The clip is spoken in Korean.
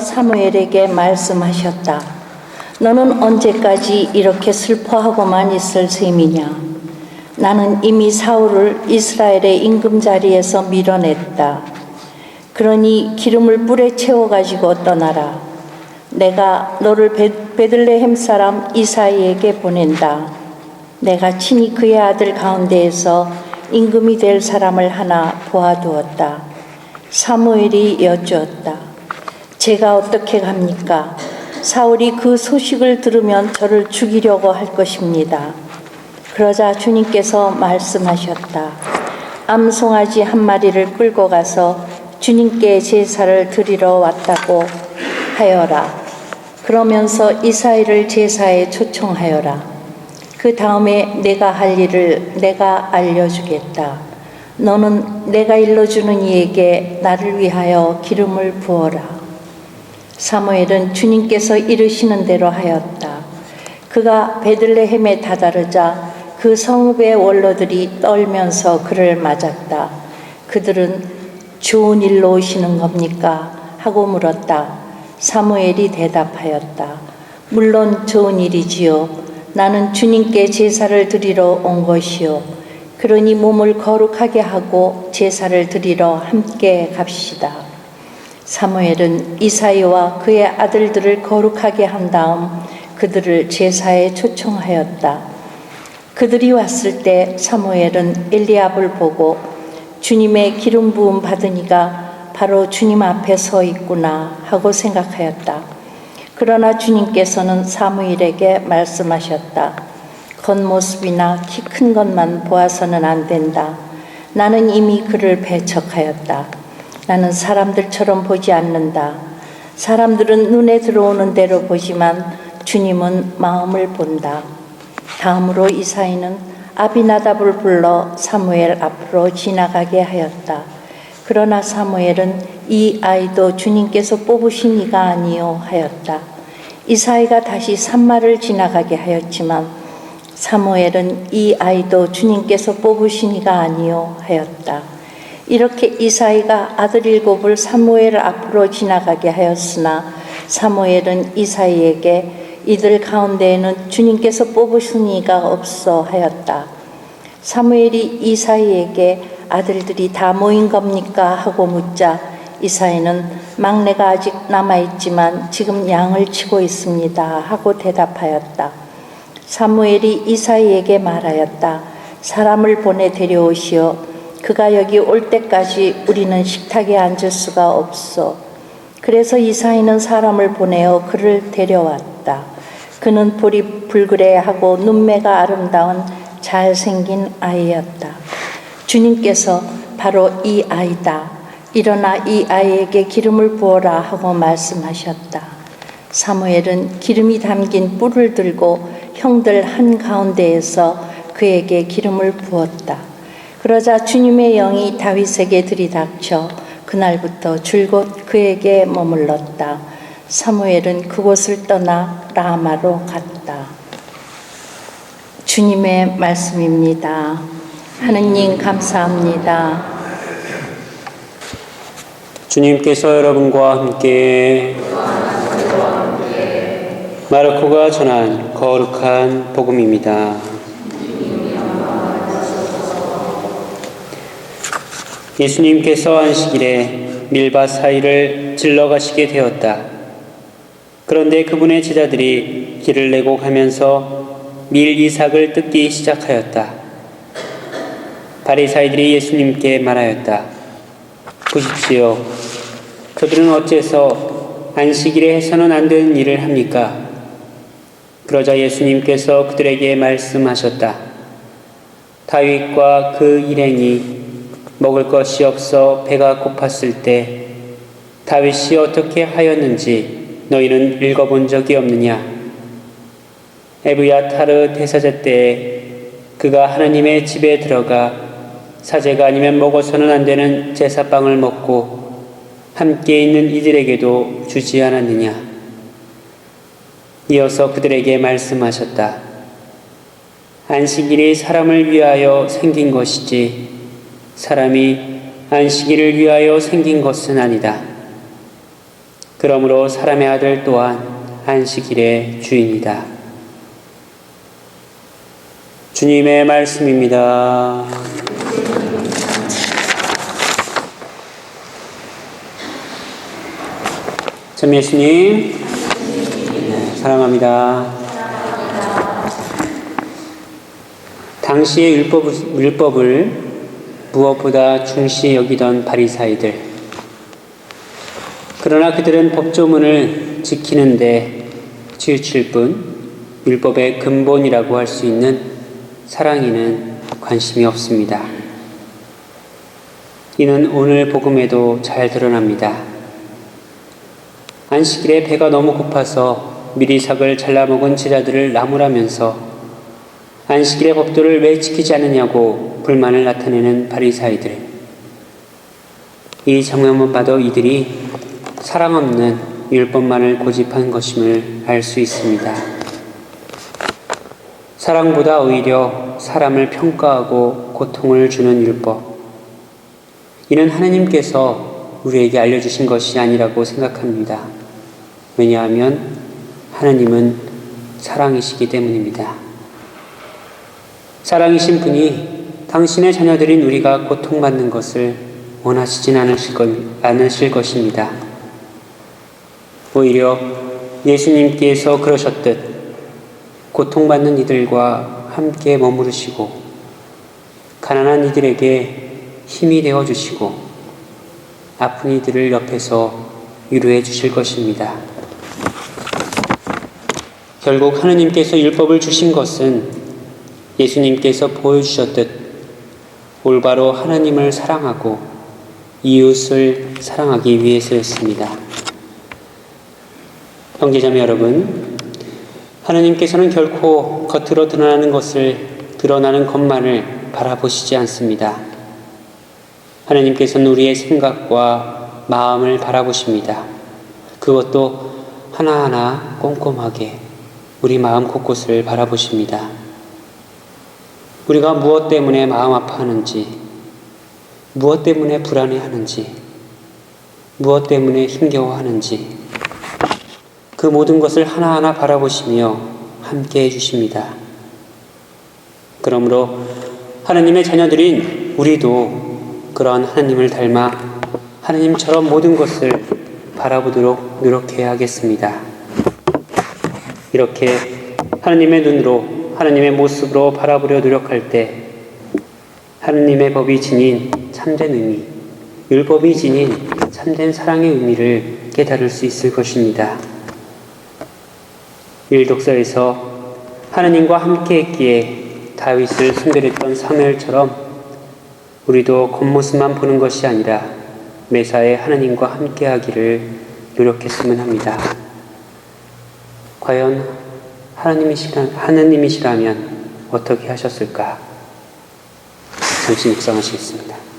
사무엘에게 말씀하셨다. 너는 언제까지 이렇게 슬퍼하고만 있을 셈이냐? 나는 이미 사울을 이스라엘의 임금 자리에서 밀어냈다. 그러니 기름을 뿔에 채워 가지고 떠나라. 내가 너를 베- 베들레헴 사람 이사이에게 보낸다. 내가 친히 그의 아들 가운데에서 임금이 될 사람을 하나 보아두었다. 사무엘이 여쭈었다. 제가 어떻게 갑니까? 사울이 그 소식을 들으면 저를 죽이려고 할 것입니다. 그러자 주님께서 말씀하셨다. 암송아지 한 마리를 끌고 가서 주님께 제사를 드리러 왔다고 하여라. 그러면서 이사이를 제사에 초청하여라. 그 다음에 내가 할 일을 내가 알려주겠다. 너는 내가 일러주는 이에게 나를 위하여 기름을 부어라. 사무엘은 주님께서 이르시는 대로 하였다. 그가 베들레헴에 다다르자 그 성읍의 원로들이 떨면서 그를 맞았다. 그들은 좋은 일로 오시는 겁니까? 하고 물었다. 사무엘이 대답하였다. 물론 좋은 일이지요. 나는 주님께 제사를 드리러 온 것이요. 그러니 몸을 거룩하게 하고 제사를 드리러 함께 갑시다. 사무엘은 이사이와 그의 아들들을 거룩하게 한 다음 그들을 제사에 초청하였다. 그들이 왔을 때 사무엘은 엘리압을 보고 주님의 기름 부음 받으니가 바로 주님 앞에 서 있구나 하고 생각하였다. 그러나 주님께서는 사무엘에게 말씀하셨다. 겉모습이나 키 큰 것만 보아서는 안 된다. 나는 이미 그를 배척하였다. 나는 사람들처럼 보지 않는다. 사람들은 눈에 들어오는 대로 보지만 주님은 마음을 본다. 다음으로 이사이는 아비나답을 불러 사무엘 앞으로 지나가게 하였다. 그러나 사무엘은 이 아이도 주님께서 뽑으신 이가 아니요 하였다. 이사이가 다시 산마를 지나가게 하였지만 사무엘은 이 아이도 주님께서 뽑으신 이가 아니요 하였다. 이렇게 이사이가 아들 일곱을 사무엘 앞으로 지나가게 하였으나 사무엘은 이사이에게 이들 가운데에는 주님께서 뽑으신 이가 없어 하였다. 사무엘이 이사이에게 아들들이 다 모인 겁니까? 하고 묻자 이사이는 막내가 아직 남아있지만 지금 양을 치고 있습니다. 하고 대답하였다. 사무엘이 이사이에게 말하였다. 사람을 보내 데려오시오. 그가 여기 올 때까지 우리는 식탁에 앉을 수가 없어. 그래서 이사이는 사람을 보내어 그를 데려왔다. 그는 볼이 불그레하고 눈매가 아름다운 잘생긴 아이였다. 주님께서 바로 이 아이다. 일어나 이 아이에게 기름을 부어라 하고 말씀하셨다. 사무엘은 기름이 담긴 뿔을 들고 형들 한 가운데에서 그에게 기름을 부었다. 그러자 주님의 영이 다윗에게 들이닥쳐 그날부터 줄곧 그에게 머물렀다. 사무엘은 그곳을 떠나 라마로 갔다. 주님의 말씀입니다. 하느님 감사합니다. 주님께서 여러분과 함께 마르코가 전한 거룩한 복음입니다. 예수님께서 안식일에 밀밭 사이를 질러 가시게 되었다. 그런데 그분의 제자들이 길을 내고 가면서 밀 이삭을 뜯기 시작하였다. 바리사이들이 예수님께 말하였다. 보십시오. 그들은 어째서 안식일에 해서는 안 되는 일을 합니까? 그러자 예수님께서 그들에게 말씀하셨다. 다윗과 그 일행이 먹을 것이 없어 배가 고팠을 때 다윗이 어떻게 하였는지 너희는 읽어본 적이 없느냐? 에브야타르 대사제 때에 그가 하나님의 집에 들어가 사제가 아니면 먹어서는 안 되는 제사빵을 먹고 함께 있는 이들에게도 주지 않았느냐? 이어서 그들에게 말씀하셨다. 안식일이 사람을 위하여 생긴 것이지 사람이 안식일을 위하여 생긴 것은 아니다. 그러므로 사람의 아들 또한 안식일의 주인이다. 주님의 말씀입니다. 참 예수님, 네, 사랑합니다. 당시의 율법, 율법을 무엇보다 중시 여기던 바리사이들. 그러나 그들은 법조문을 지키는데 치우칠 뿐 율법의 근본이라고 할 수 있는 사랑에는 관심이 없습니다. 이는 오늘 복음에도 잘 드러납니다. 안식일에 배가 너무 고파서 미리 삭을 잘라먹은 제자들을 나무라면서 안식일의 법도를 왜 지키지 않느냐고 불만을 나타내는 바리사이들. 이 장면만 봐도 이들이 사랑 없는 율법만을 고집한 것임을 알 수 있습니다. 사랑보다 오히려 사람을 평가하고 고통을 주는 율법. 이는 하나님께서 우리에게 알려주신 것이 아니라고 생각합니다. 왜냐하면 하나님은 사랑이시기 때문입니다. 사랑이신 분이 당신의 자녀들인 우리가 고통받는 것을 원하시진 않으실, 것, 않으실 것입니다. 오히려 예수님께서 그러셨듯 고통받는 이들과 함께 머무르시고 가난한 이들에게 힘이 되어 주시고 아픈 이들을 옆에서 위로해 주실 것입니다. 결국 하느님께서 율법을 주신 것은 예수님께서 보여주셨듯 올바로 하나님을 사랑하고 이웃을 사랑하기 위해서였습니다. 형제자매 여러분, 하나님께서는 결코 겉으로 드러나는 것을 드러나는 것만을 바라보시지 않습니다. 하나님께서는 우리의 생각과 마음을 바라보십니다. 그것도 하나하나 꼼꼼하게 우리 마음 곳곳을 바라보십니다. 우리가 무엇 때문에 마음 아파하는지, 무엇 때문에 불안해하는지, 무엇 때문에 힘겨워하는지, 그 모든 것을 하나하나 바라보시며 함께 해주십니다. 그러므로 하나님의 자녀들인 우리도 그런 하나님을 닮아 하나님처럼 모든 것을 바라보도록 노력해야 하겠습니다. 이렇게 하나님의 눈으로 하나님의 모습으로 바라보려 노력할 때 하나님의 법이 지닌 참된 의미, 율법이 지닌 참된 사랑의 의미를 깨달을 수 있을 것입니다. 일독서에서 하나님과 함께 했기에 다윗을 순별했던 사무엘처럼 우리도 겉모습만 보는 것이 아니라 매사에 하나님과 함께 하기를 노력했으면 합니다. 과연 하나님이시라, 하나님이시라면 어떻게 하셨을까? 잠시 묵상하시겠습니다.